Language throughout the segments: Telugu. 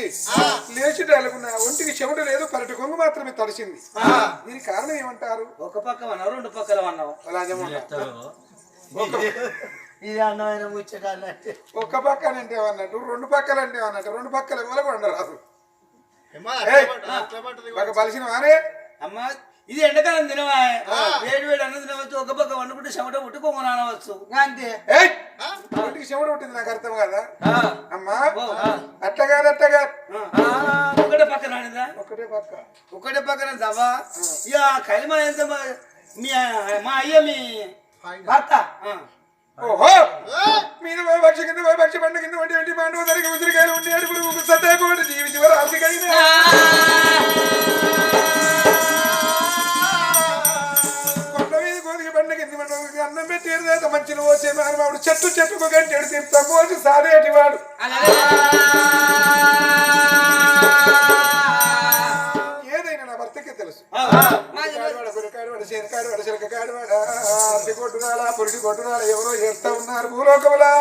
కొలుపుతి లేచి డలుగున్న ఒంటికి చెమట లేదు పరటి కొంగు మాత్రమే తడిసింది దీనికి కారణం ఏమంటారు? ఒక పక్క అన్నావు రెండు పక్కల అన్నావు. ఇది అన్నమైన ముచ్చట అన్నట్టు. ఒక్క పక్కన అంటే అన్నట్టు రెండు పక్కలు అంటే అన్నట్టు రెండు పక్కల అట్లా పట్టదు. ఒక బలిసిన వానే అమ్మా ఇది ఎండకాలం తినవా వేడి వేడి అన్నం తినవచ్చు ఒక పక్క వండుకుంటే చెమట పుట్టుకోమని అనవచ్చు అంతే. ఒంటికి చెమట ఉంటుంది నాకు అర్థం కదా? అమ్మా ఓ, అట్టగా అట్టగా ఆ, ఒకటే పక్కన ఒకటే పక్క. ఒకటే పక్కన దవ్వా ఇక కలిమ ఎంత మా- మీ అయ్య మీ భర్త. ఓహో! మీద పక్షి కింద పక్షి పండు కింద వంటి వంటి మాండవ తరిగి ఉసిరికాయలు ఉండి అడుగులు సత్తాకోటి జీవి చివరి ఆర్థికైన చెట్టు చెట్టుకు గంటెడు తీర్థం పోసి సాదేటివాడు ఏదైనా నా భర్తకే తెలుసు. కొట్టునాల, పురిటి ఎవరో చేస్తా ఉన్నారు భూలోకములా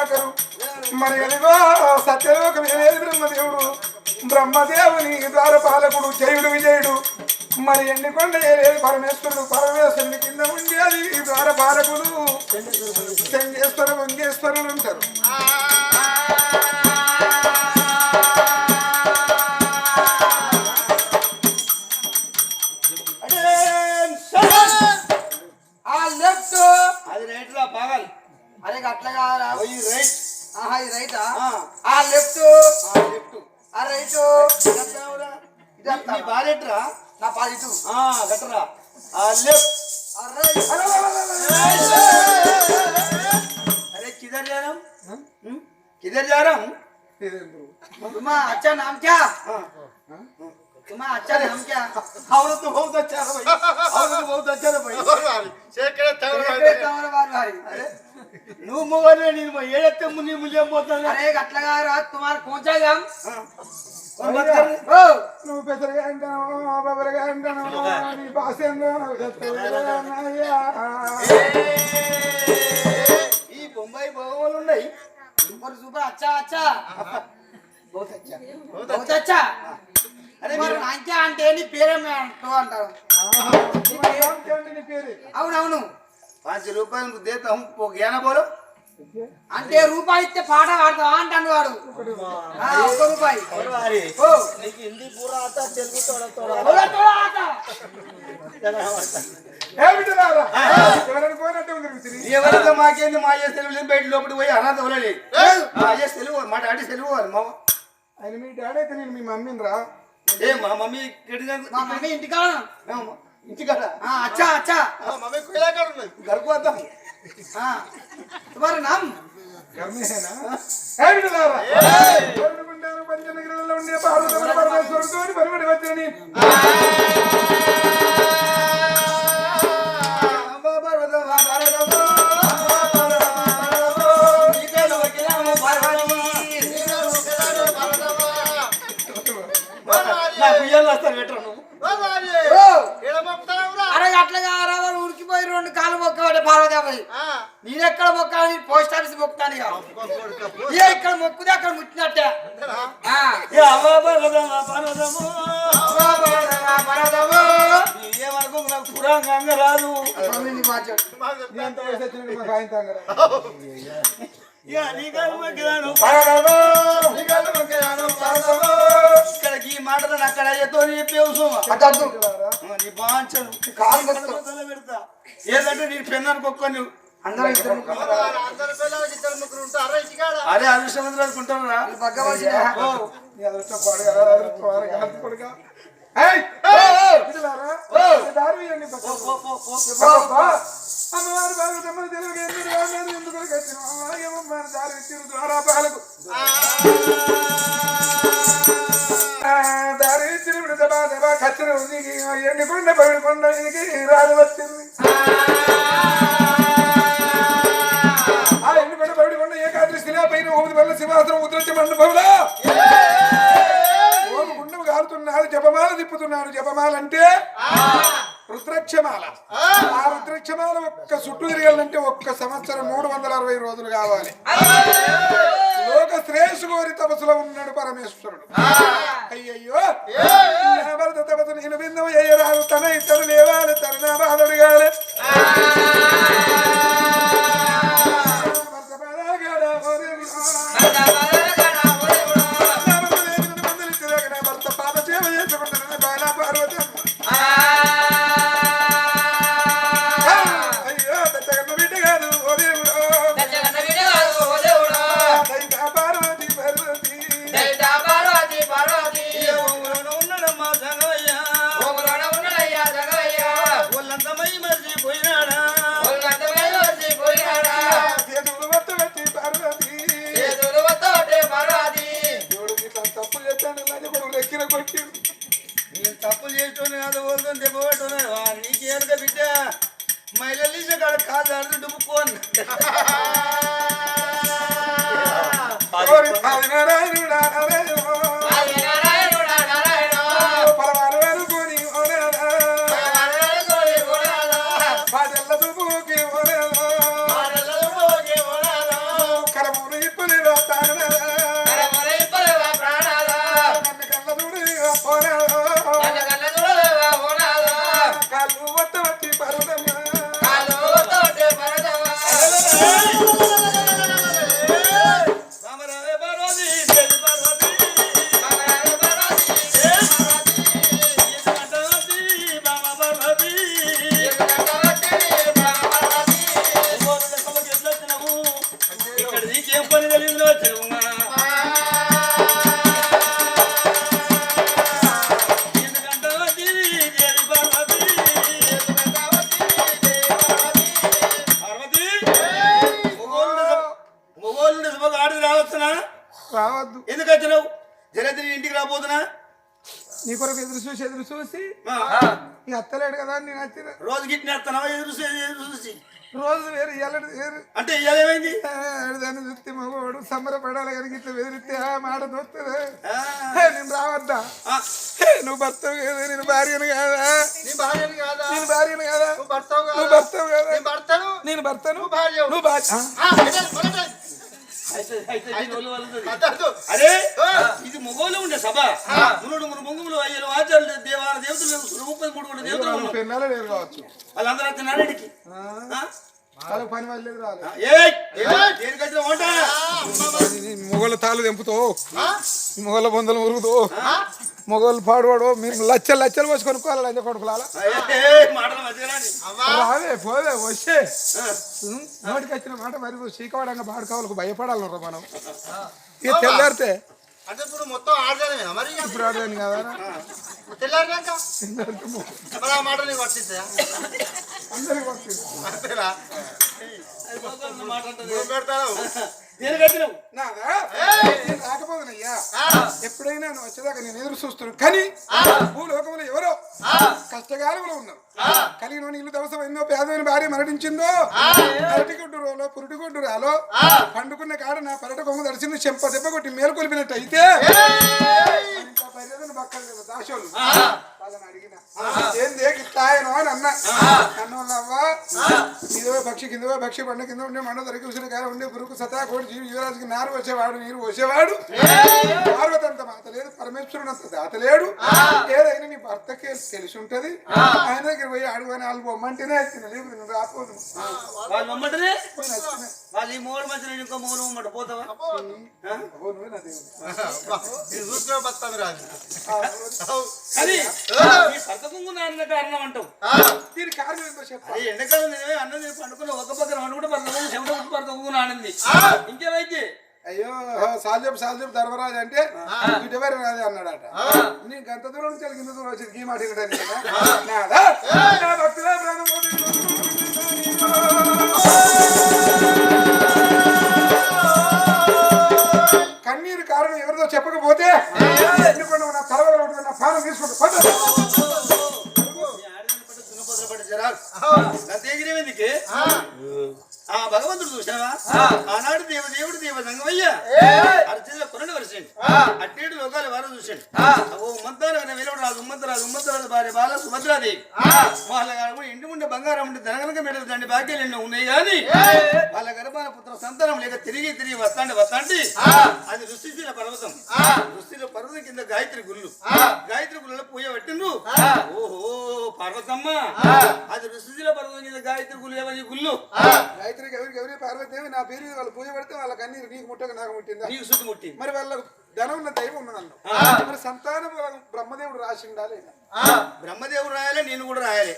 పవాకరు మరి ఎలిగో సత్యలోక బ్రహ్మదేవుడు బ్రహ్మదేవుని ద్వారపాలకుడు జయుడు విజయుడు. మరి ఎన్నికొండ ఏలేది పరమేశ్వరుడు పరమేశ్వరుని కింద ఉండేది ఈ ద్వారపాలకులు. చెంగేశ్వరు వంగేశ్వరులు ఉంటారు. अच्छा नाम क्या तुम्हा अच्छा नाम क्या और तो बहुत अच्छा है भाई और तो बहुत अच्छा है भाई శేఖరే తవరు ఏడే తమర వారు వారి. అరే నువ్వు మొగనే నేను ఏదైతే ముందు ముందే పోతాను అరే అట్లా కాదురా తుమార్ కోంచా జామ్ और मत कर ఓ నువ్వు పెద్దగా అంటాను బొబ్బరగా అంటాను నీ భాష ఏందో నాకు తెలుస్తలేదన్నయ్యా. ఈ బొంబాయి భగవాలు ఉన్నాయి సూపర్ సూపర్ అచ్చా అచ్చా అంటే అంటారు. అవునవును. పంచ రూపాయలు దేతం అంటే రూపాయి ఇస్తే పాట పాడతావా అంటాను వాడు. ఒక రూపాయి. ఎవరితో మాకేంది మా చేసి తెలుగు బయట లోపలికి పోయి అనాథ వలలేదు మా చేసి తెలుగు మాట అంటే తెలుగు మా ఆయన మీ డాడీ అయితే నేను మీ మమ్మీని రా ఏ మా మమ్మీ మా మమ్మీ ఇంటికాడ ఇంటికాడ ఆ, అచ్చా అచ్చా. ఆ, మమ్మీ కుయ్యలా కాడ ఉన్నది గడుపుతాం ఆ. తుమారు నామ్ గర్మేనా పంచనగిరిలో ఉండే పార్వతమ్మ పరమేశ్వరుడితో పరిమడి వచ్చని నాకు ఇయ్యాలి వస్తాను పెట్టరా నువ్వు? అరే అట్లా రావాలి ఉరికిపోయి రెండు కాళ్ళు మొక్కబట్టే పార్వతీబాయి నేను ఎక్కడ మొక్కాలి? పోస్ట్ ఆఫీస్ మొక్కుతాను ఇక. ఇక్కడ మొక్కుదే అక్కడ ముట్టినట్టే. పురాంగంగా రాదు. మమ్మీని మాట్లాడు నీ అంత వయసు వచ్చినట్టు మాకు ఆయన తాంగరా ఇక నీ కాదు మొక్కినాను. నీ కళ్ళు మొక్కేయాను, పార్వతమ్మ. ఇక్కడ ఈ మాటలు అక్కడ అదద్దు. నీ బాంచను. తల పెడతా ఏదంటే నీ. అందరి అదే అదృష్టవంతులు అనుకుంటారా అమ్మవారి పార్వతమ్మని తెలుగు ఎందుకు రాలేదు, ఎందుకు వచ్చిన ఏమో మన దారి ఇచ్చిన ద్వారా పాలకు. దారి ఇచ్చిన దబా దబా ఉంది ఇది రాదు వచ్చింది. ఆ శిలా పైన ఓది వల్ల సింహాసనం ఉద్రచి మండపంలో. కాలుతున్నాడు జపమాల తిప్పుతున్నాడు జపమాల అంటే రుద్రక్షమాల. ఆ. రుద్రక్షమాల ఒక్క చుట్టూ తిరగాలంటే ఒక్క సంవత్సరం మూడు వందల అరవై రోజులు కావాలి. లోక శ్రేయస్సు కోరి తపస్సులో ఉన్నాడు పరమేశ్వరుడు. అయ్యయ్యో. భరత తపస్సు నేను అయ్యరాదు తన ఇద్దరు లేవాలి తన నా రావద్దు ఎందుకు వచ్చినావు? జరద్రి ఇంటికి రాబోతున్నా నీ కొరకు ఎదురు చూసి ఎదురు చూసి. నీ అత్తలేడు కదా నేను వచ్చిన రోజు గిట్టినేస్తున్నావా ఎదురు చూసి ఎదురు చూసి. రోజు వేరు ఎల్లడి వేరు. అంటే ఇవాళ ఏమైంది? దాన్ని చూస్తే మగవాడు సంబరపడాలి కనుక ఇట్లా బెదిరిస్తే ఆ మాట దొరుకుతుంది నేను రావద్దా? నువ్వు భర్తవు కదా నేను భార్యను కాదా? నీ భార్యని కాదా? నేను భార్యను కాదా? నువ్వు భర్తవు కాదా? భర్తను? నేను భర్తను? నువ్వు భార్య నువ్వు భార్య అరే. ఇది మొగోళ్ళు ఉండే సభ. మునుడు మును ముంగుములు అయ్యలు ఆచార్యులు దేవాల దేవతలు ముప్పై మూడు దేవతలు వాళ్ళందరూ వచ్చినాడు ఇడికి మొగల తాళ్ళు తెంపుతావు మొగల బొందలు మురుగుతావు మొగలు పాడువాడు మీరు లచ్చలు లచ్చలు పోసి కొనుక్కోవాలి లంచ కొడుకులాల. రావే పోవే వచ్చే నోటికి వచ్చిన మాట మరి శ్రీకావడంగా బాడుకోవాలకు భయపడాలి రా మనం. ఇక తెల్లారితే అంటే ఇప్పుడు మొత్తం ఆడదాని కదా తెల్లారినాక? మరి ఆ మాట నీకు అందరికి అంతేనా? నాదా? రాకపోదునయ్యా. ఎప్పుడైనా నువ్వు వచ్చేదాకా నేను ఎదురు చూస్తున్నాను కానీ భూలోకంలో ఎవరో కష్టకాలంలో ఉన్నారు. కలిగిన ఇల్లు దవసం ఎన్నో పేదమైన భార్య మరణించిందో అరటిగుడ్డు రోలో పురుటిగుడ్డు రాలో పండుకున్న కాడ నా పరట కొమ్మ దర్శింది చెంప దెబ్బ కొట్టి మేలు కొలిపినట్టు అయితే కదా దాసోళ్ళు వాళ్ళని అడిగిన ఏంది ఇట్లాయనో అని అన్న. అన్నోళ్ళవ్వా ఇదివే పక్షి కిందవే పక్షి పండు కింద ఉండే మండ దొరికి ఉసిరికాయ ఉండే పురుగు సతా కోడి జీవి యువరాజుకి నారు వచ్చేవాడు నీరు వచ్చేవాడు పార్వతంత మాత లేదు పరమేశ్వరుడు అంత దాత లేడు. ఏదైనా నీ భర్తకి తెలిసి ఉంటది. ఆయన దగ్గర పోయి అడుగుని వాళ్ళు బొమ్మంటేనే వచ్చిన లేదు నువ్వు రాపోదు వాళ్ళు మమ్మటనే పోయి నచ్చిన. వాళ్ళు ఈ మూడు మధ్యలో ఇంకో మూడు పోతావా? ఆ? ఓ నువ్వే నా దేవుడు. ఇది చూసుకునే బతామి రాదు అది ఈ సర్దకుంగు నాన్న కారణం అంటావు. దీని కారణం ఏంటో చెప్పాలి అది ఎండకాలం నేనే అన్నది పండుకున్న ఒక పక్కన చెమట పుట్టి ఇంకేమైతే అయ్యో సాల్జప్ సాల్జప్ ధర్మరాజు అంటే ఇటువైపు రాజు అన్నాడట. నీకు గంత దూరం నుంచి ఇంత దూరం వచ్చి గీ మాట? నా భక్తులే కన్నీరు కారణం ఎవరిదో చెప్పకపోతే ఎందుకంటే నా తలవలో ఉంటుంది, నా పానం తీసుకుంటా పద. ఎందుకే ఆ భగవంతుడు చూసావా ఆనాడు దేవ దేవుడు దేవ సంగమయ్య అర్చన కొరడు వరిసండి అట్టేడు లోకాల వారు చూసండి ఓ ఉమ్మంతారు వెలువడు రాదు ఉమ్మంతరాదు ఉమ్మంతరాదు భార్య బాల సుభద్రాదేవి వాళ్ళ గారు ఇంటి ముందు బంగారం ఉంటే ధనగనక మెడలు దండి బాక్యాలు ఎన్నో ఉన్నాయి కానీ వాళ్ళ గర్భాన పుత్ర సంతానం లేక తిరిగి తిరిగి వస్తాండి వస్తాండి అది ఋషిశీల పర్వతం. ఋషిశీల పర్వతం కింద గాయత్రి గుళ్ళు. గాయత్రి గుళ్ళలో పూజ పట్టిండ్రు. ఓహో పార్వతమ్మ. అది ఋషిశీల పర్వతం కింద గాయత్రి గుళ్ళు ఏమని గుళ్ళు. గాయత్రికి ఎవరికి ఎవరి పార్వతీదేవి నా పేరు వాళ్ళు పూజ పెడితే వాళ్ళ కన్నీరు నీకు ముట్టక నాకు ముట్టిందా? నీకు శుద్ధి ముట్టింది. మరి వాళ్ళకు ధనం ఉన్న దైవం ఉన్నది అన్న. మరి సంతాన బ్రహ్మదేవుడు రాసిండా లేదా బ్రహ్మదేవుడు రాయాలి నేను కూడా రాయాలి.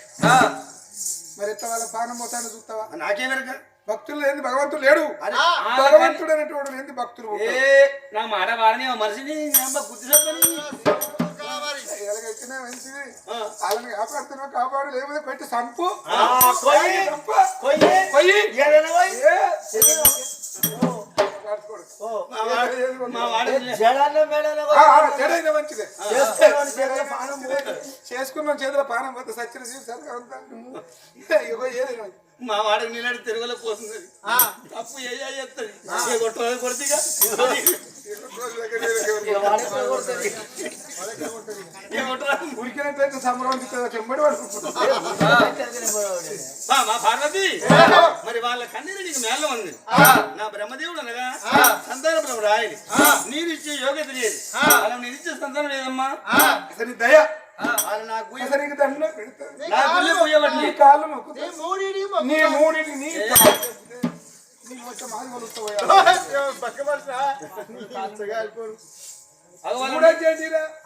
మరి ఎట్లా వాళ్ళ పానం పోతాను చూస్తావా? నాకేమెరక భక్తులు లేని భగవంతుడు లేడు? భగవంతుడు అనేటువంటి లేని భక్తులు. నా మాట వాడని మనిషిని బుద్ధి ఎలాగైతేనే మంచిది. వాళ్ళని కాపాడుతున్నావు కాపాడు లేకపోతే పెట్టి సంపు. కొయ్యి. సంపు. కొయ్యి. కొయ్యి. ఏదైనా మంచిదే. చేసుకున్నాం చేతిలో పానం పోతే సచ్చిన సరిగా ఇగో ఏదైనా. మా వాడికి నీళ్ళని తిరుగులో పోతుంది తప్పు ఏ చేస్తుంది? ఏ కొట్టదు కొడుతుగా రోజు దగ్గర దగ్గర వాడే కొడుతుంది. ఏ కొట్టదు ఉరికినట్లయితే సంభ్రమించుతుంది చెంబడి పడుకుంటుంది. మా మా పార్వతి? మరి వాళ్ళ కన్నీరు నీకు మేళ ఉంది. నా బ్రహ్మదేవుడు అనగా సంతాన బ్రహ్మ రాయలి. నీరు ఇచ్చే యోగ్యత లేదు. అలా నేను ఇచ్చే సంతానం లేదమ్మా. అసలు దయ. నాకు నీకు మొక్కు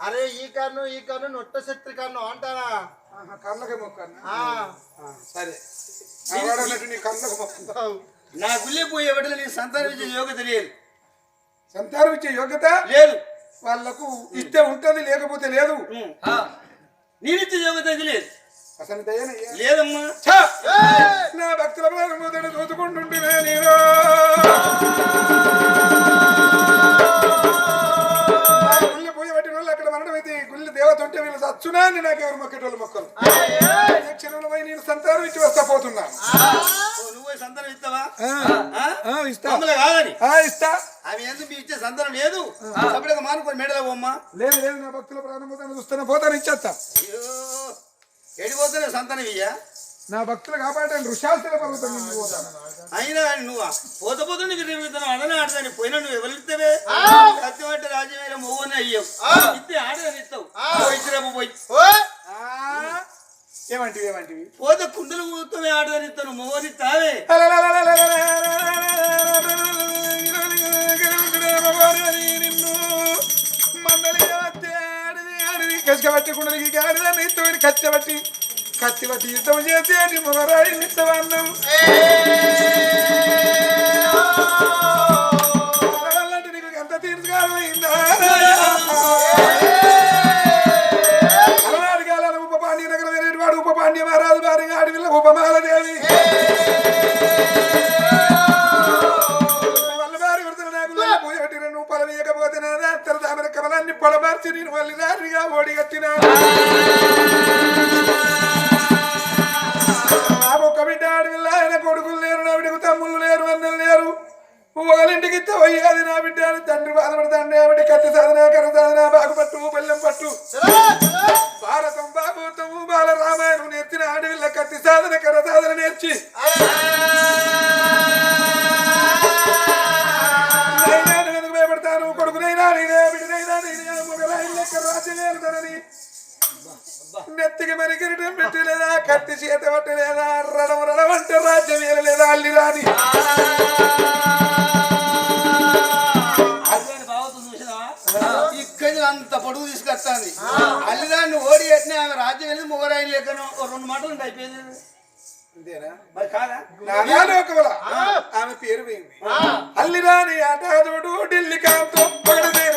అరే ఈ కన్ను ఈ కన్ను నొట్ట శక్తి కన్ను అంటారా కళ్ళకి మొక్కన్నా? ఆ, సరే. నీ కళ్ళకు మొక్క. నా గుళ్ళే పోయేవాడిని నీకు సంతానం ఇచ్చే యోగ్యత లేదు. సంతానం ఇచ్చే యోగ్యత లేదు. వాళ్ళకు ఇస్తే ఉంటది లేకపోతే లేదు. నేను ఇచ్చే యోగ్యత ఇది లేదు. అసలు దయనయ్యా లేదమ్మా! నా భక్తుల చూసుకుంటుంటే నేను. గుళ్ళె దేవత ఉంటే వీళ్ళు చచ్చునా అని నాకు ఎవరు మొక్కేటోళ్ళు మొక్కలు క్షణంలో పోయి నేను సంతానం ఇచ్చి వస్తా పోతున్నాను సంతానం ఇస్తావా? ఇస్తా. ఆమె ఎందుకు ఇచ్చే సంతానం లేదు? సపరేట్గా మానుకొని మెడలో పోమ్మా. లేదు లేదు నా భక్తుల ప్రాణం పోతాను చూస్తున్నా పోతాను ఇచ్చేస్తా. ఎడిపోతేనే సంతానం ఇయ్యా? నా భక్తులు కాపాడటానికి ఋషాస్తుల పర్వతం నుండి పోతాను. అయినా కానీ నువ్వు పోత పోతే నీకు తిరుగుతున్నావు అదనే ఆడదాన్ని పోయినా నువ్వు ఎవరిస్తావే సత్యం అంటే రాజ్యమైన మొవ్వని అయ్యావు. ఇస్తే ఆడదని ఇస్తావు ఇచ్చిరేపు పోయి. ఏమంటివి ఏమంటివి? పోతే కుండలు ఊతమే ఆడదనిస్తాను మొగని తావే కష్టపట్టకుండా గాడిదని తోడి కష్టపట్టి కత్తిపట్టి యుద్ధం చేసి మొగరాయి నిత్తవన్నం అలాంటి నీకు ఎంత తీర్చుకోవాలైందా అలనాడు కాలాల ఉప పాండ్య నగరం వేరేవాడు ఉప పాండ్య మహారాజు భార్య అడవిలో ఉపమాలదేవి. వేయకపోతే నాదా తెర తామర కమలాన్ని పొడమార్చి నేను మళ్ళీ దారిగా ఓడిగట్టినా. పోయేది నా బిడ్డ అని తండ్రి బాధపడతాండే ఆవిడ కత్తి సాధన కర సాధన బాగుపట్టు బెల్లం పట్టు. భారతం భాగవతము బాల రామాయణం నేర్చిన ఆడవిల్ల కత్తి సాధన కర సాధన నేర్చి. భయపడతాను? కొడుకునైనా నేనే బిడ్డనైనా నేనే. మొగలాయి లెక్క రాజ్యం నెత్తికి మరి కిరీటం పెట్టలేదా? కత్తి చేత పట్టలేదా? రడం రడం అంటే రాజ్యం ఏలలేదా? అల్లి రాని అంత పొడుగు తీసుకొస్తాంది. అల్లిదాన్ని ఓడి ఎట్టిన ఆమె రాజ్యం వెళ్ళి మొగరాయి లేకను ఓ రెండు మాటలు అయిపోయింది. అంతేనా? మరి కాదా? నాగాలోకముల ఆమె పేరు పోయింది అల్లిరాని ఆట ఢిల్లీ కాంతో పగడదేన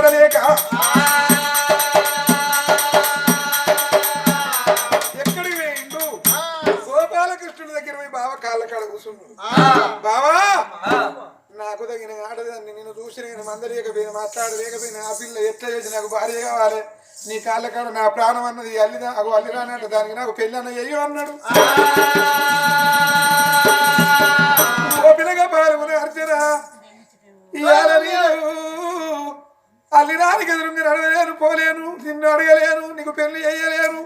మాట్లాడలేక ఎక్కడికి వేయిండు గోపాలకృష్ణుడి దగ్గర పోయి బావ కాళ్ళ కాడ కూర్చున్నాడు బావా! నాకు తగిన ఆడదాన్ని నేను చూసిన నేను మందలేకపోయినా మాట్లాడలేకపోయినా ఆ పిల్ల ఎట్లా చేసి నాకు భార్య కావాలి? నీ కాళ్ళ కాడ నా ప్రాణం అన్నది అల్లిదా అగో అల్లిరానంట దానికి నాకు పెళ్ళి అన్న అయ్యో అన్నాడు పిల్లగా పాల్గొని అర్జున. ఇవాళ నేను అల్లిరానికి ఎదురుంగి నడవలేను పోలేను నిన్ను అడగలేను నీకు పెళ్ళి చేయలేను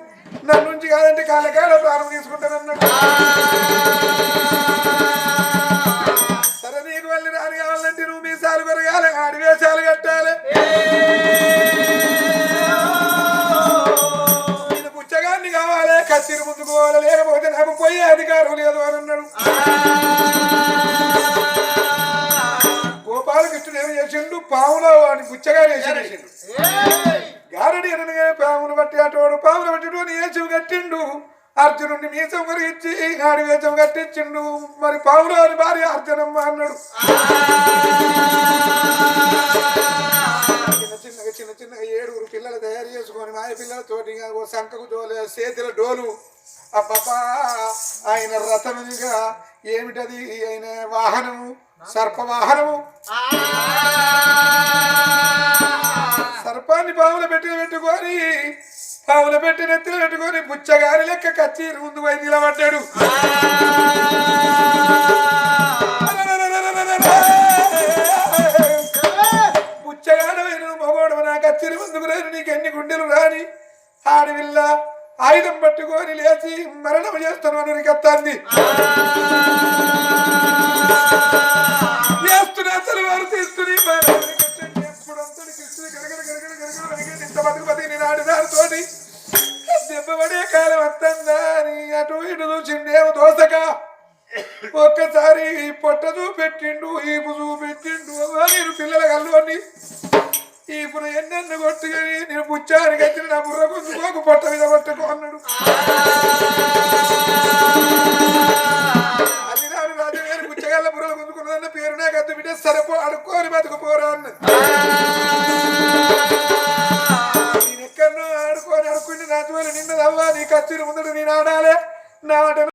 నన్ను నుంచి కాదంటే కాళ్ళ కాళ్ళ తీసుకుంటాను తీసుకుంటానన్నాడు. సరే నీకు వెళ్ళి రాని కావాలంటే నువ్వు మీసాలు పెరగాలి ఆడి కట్టాలి. నేను పుచ్చగాన్ని కావాలి కత్తిరి ముందుకు పోవాలి లేకపోతే నాకు పోయే అధికారం లేదు అని అన్నాడు. గోపాలకృష్ణుడు ఏమి చేసిండు? పావుల వాడిని పుచ్చగా వేసిండు గారడి అనగా పామును బట్టి అటోడు పామును బట్టి ఏచు కట్టిండు. అర్జునుడిని మీసం కరిగించి ఆడి వేషం కట్టించిండు. మరి పాములో అని భార్య అర్జునమ్మ అన్నాడు. చిన్న చిన్నగా చిన్న చిన్నగా ఏడుగురు పిల్లలు తయారు చేసుకొని మాయ పిల్లలతోటి ఓ సంకకు డోలు చేతుల డోలు. అబ్బబ్బా ఆయన రథముగా ఏమిటది? ఆయన వాహనము సర్ప వాహనము సర్పాన్ని పాముల పెట్టి పెట్టుకొని పాముల పెట్టి నెత్తిన పెట్టుకొని పుచ్చగారి లెక్క కచ్చి ముందు పోయి నిలబడ్డాడు. మగోడు నా కచ్చిరి ముందుకు రాని నీకు ఎన్ని గుండెలు రాని ఆడవిల్ల ఆయుధం పట్టుకొని లేచి మరణం చేస్తాను అని కత్తాంది చేస్తున్నా అసలు వారు తీస్తుని చూసిండేమో దోసక ఒక్కసారి పొట్ట చూపెట్టిండు ఈపు చూపెట్టిండు. నేను పిల్లల కల్లోని. ఈపున ఎన్నెన్ను కొట్టుకొని నేను పుచ్చానికి వచ్చిన నా బుర్ర గుంజుకోకు పొట్ట మీద కొట్టుకో అన్నాడు. అది నాడు రాజుగారి పుచ్చగాళ్ళ బుర్రలు గుంజుకున్నదన్న పేరు నాకు అద్దు బిడ్డ సరిపో అడుక్కోని బతుకుపోరా అన్నది నేను ఎక్కడో ఆడుకొని ఆడుకుంటే నా జోలి నిన్నదవ్వా నీ కచ్చిరి ముందడు నేను ఆడాలి. నా